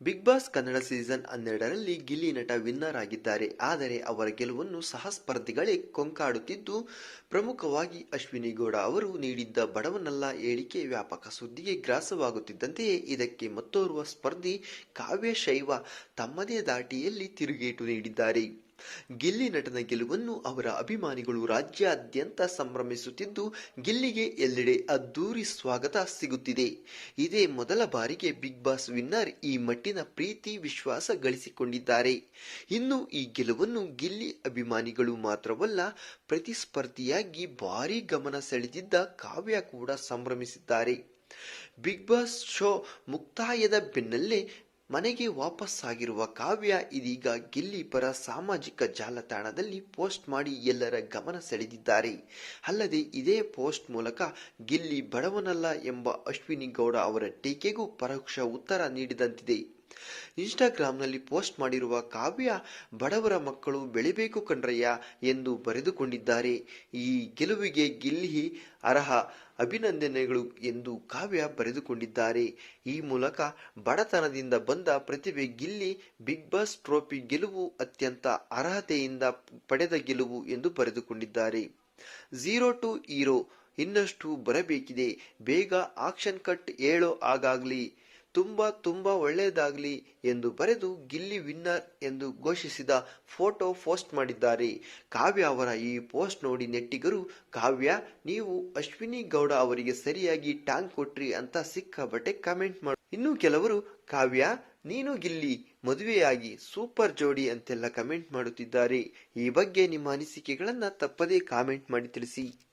Big boss Kannada season ಹನ್ನೆರಡರಲ್ಲಿ ಗಿಲ್ಲಿ ನಟ winner ಆಗಿದ್ದಾರೆ. ಆದರೆ ಅವರ ಗೆಲುವನ್ನು ಸಹ ಸ್ಪರ್ಧಿಗಳೇ ಕೊಂಕಾಡುತ್ತಿದ್ದು, ಪ್ರಮುಖವಾಗಿ ಅಶ್ವಿನಿ ಗೌಡ ಅವರು ನೀಡಿದ್ದ ಬಡವನಲ್ಲ ಹೇಳಿಕೆ ವ್ಯಾಪಕ ಸುದ್ದಿಗೆ ಗ್ರಾಸವಾಗುತ್ತಿದ್ದಂತೆಯೇ ಇದಕ್ಕೆ ಮತ್ತೋರ್ವ ಸ್ಪರ್ಧಿ ಕಾವ್ಯ ಶೈವ ತಮ್ಮದೇ ದಾಟಿಯಲ್ಲಿ ತಿರುಗೇಟು ನೀಡಿದ್ದಾರೆ. ಗಿಲ್ಲಿ ನಟನ ಗೆಲುವನ್ನು ಅವರ ಅಭಿಮಾನಿಗಳು ರಾಜ್ಯಾದ್ಯಂತ ಸಂಭ್ರಮಿಸುತ್ತಿದ್ದು, ಗಿಲ್ಲಿಗೆ ಎಲ್ಲೆಡೆ ಅದ್ದೂರಿ ಸ್ವಾಗತ ಸಿಗುತ್ತಿದೆ. ಇದೇ ಮೊದಲ ಬಾರಿಗೆ ಬಿಗ್ ಬಾಸ್ ವಿನ್ನರ್ ಈ ಮಟ್ಟಿನ ಪ್ರೀತಿ ವಿಶ್ವಾಸ ಗಳಿಸಿಕೊಂಡಿದ್ದಾರೆ. ಇನ್ನು ಈ ಗೆಲುವನ್ನು ಗಿಲ್ಲಿ ಅಭಿಮಾನಿಗಳು ಮಾತ್ರವಲ್ಲ, ಪ್ರತಿಸ್ಪರ್ಧಿಯಾಗಿ ಭಾರಿ ಗಮನ ಸೆಳೆದಿದ್ದ ಕಾವ್ಯ ಕೂಡ ಸಂಭ್ರಮಿಸಿದ್ದಾರೆ. ಬಿಗ್ ಬಾಸ್ ಶೋ ಮುಕ್ತಾಯದ ಬೆನ್ನಲ್ಲೇ ಮನೆಗೆ ವಾಪಸ್ಸಾಗಿರುವ ಕಾವ್ಯ ಇದೀಗ ಗಿಲ್ಲಿ ಪರ ಸಾಮಾಜಿಕ ಜಾಲತಾಣದಲ್ಲಿ ಪೋಸ್ಟ್ ಮಾಡಿ ಎಲ್ಲರ ಗಮನ ಸೆಳೆದಿದ್ದಾರೆ. ಅಲ್ಲದೆ ಇದೇ ಪೋಸ್ಟ್ ಮೂಲಕ ಗಿಲ್ಲಿ ಬಡವನಲ್ಲ ಎಂಬ ಅಶ್ವಿನಿ ಗೌಡ ಅವರ ಟೀಕೆಗೂ ಪರೋಕ್ಷ ಉತ್ತರ ನೀಡಿದಂತಿದೆ. ಇನ್ಸ್ಟಾಗ್ರಾಂನಲ್ಲಿ ಪೋಸ್ಟ್ ಮಾಡಿರುವ ಕಾವ್ಯ, ಬಡವರ ಮಕ್ಕಳು ಬೆಳಿಬೇಕು ಕಣ್ರಯ್ಯ ಎಂದು ಬರೆದುಕೊಂಡಿದ್ದಾರೆ. ಈ ಗೆಲುವಿಗೆ ಗಿಲ್ಲಿ ಅರ್ಹ ಅಭಿನಂದನೆಗಳು ಎಂದು ಕಾವ್ಯ ಬರೆದುಕೊಂಡಿದ್ದಾರೆ. ಈ ಮೂಲಕ ಬಡತನದಿಂದ ಬಂದ ಪ್ರತಿಭೆ ಗಿಲ್ಲಿ ಬಿಗ್ ಬಾಸ್ ಟ್ರೋಫಿ ಗೆಲುವು ಅತ್ಯಂತ ಅರ್ಹತೆಯಿಂದ ಪಡೆದ ಗೆಲುವು ಎಂದು ಬರೆದುಕೊಂಡಿದ್ದಾರೆ. ಝೀರೋ ಟು ಹೀರೋ ಇನ್ನಷ್ಟು ಬರಬೇಕಿದೆ. ಬೇಗ ಆಕ್ಷನ್ ಕಟ್ ಹೇಳೋ ಹಾಗಾಗ್ಲಿ. ತುಂಬಾ ತುಂಬಾ ಒಳ್ಳೆಯದಾಗಲಿ ಎಂದು ಬರೆದು ಗಿಲ್ಲಿ ವಿನ್ನರ್ ಎಂದು ಘೋಷಿಸಿದ ಫೋಟೋ ಪೋಸ್ಟ್ ಮಾಡಿದ್ದಾರೆ. ಕಾವ್ಯ ಅವರ ಈ ಪೋಸ್ಟ್ ನೋಡಿ ನೆಟ್ಟಿಗರು, ಕಾವ್ಯ, ನೀವು ಅಶ್ವಿನಿ ಗೌಡ ಅವರಿಗೆ ಸರಿಯಾಗಿ ಟ್ಯಾಂಕ್ ಕೊಟ್ರಿ ಅಂತ ಸಿಕ್ಕಾಬಟ್ಟೆ ಕಮೆಂಟ್ ಮಾಡಿ. ಇನ್ನು ಕೆಲವರು, ಕಾವ್ಯ, ನೀನು ಗಿಲ್ಲಿ, ಮದುವೆಯಾಗಿ ಸೂಪರ್ ಜೋಡಿ ಅಂತೆಲ್ಲ ಕಮೆಂಟ್ ಮಾಡುತ್ತಿದ್ದಾರೆ. ಈ ಬಗ್ಗೆ ನಿಮ್ಮ ಅನಿಸಿಕೆಗಳನ್ನ ತಪ್ಪದೇ ಕಾಮೆಂಟ್ ಮಾಡಿ ತಿಳಿಸಿ.